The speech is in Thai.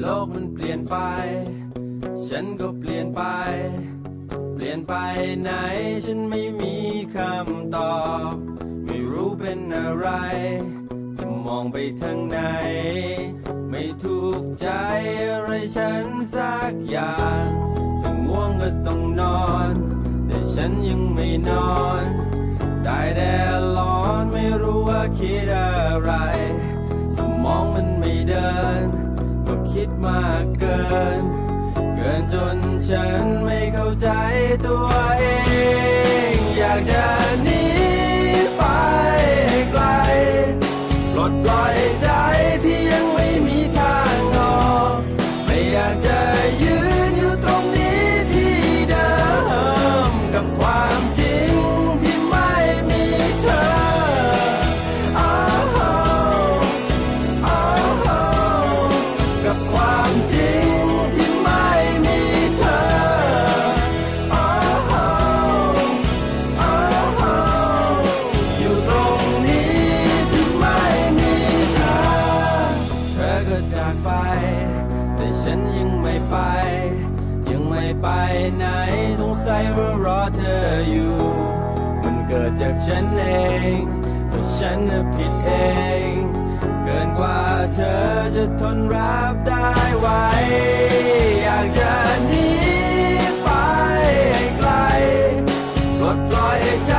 โลกมันเปลี่ยนไป ฉันก็เปลี่ยนไป เปลี่ยนไปไหนฉันไม่มีคำตอบ ไม่รู้เป็นอะไร จะมองไปทางไหน ไม่ถูกใจอะไรฉันสักอย่างถ้าง่วงก็ต้องนอน แต่ฉันยังไม่นอนได้แต่ร้อนไม่รู้ว่าคิดอะไร สมองมันไม่เดิน มากเกิน เกินจนฉันไม่เข้าใจตัวเอง อยากจะหนีไปไกลปลดปล่อยใจ ก็จากไป แต่ฉันยังไม่ไป ยังไม่ไปไหนสงสัยว่ารอเธออยู่ มันเกิดจากฉันเองแต่ฉันน่ะผิดเอง เกินกว่าเธอจะทนรับได้ไหวอยากจะหนีไปให้ไกลปลดปล่อยใจ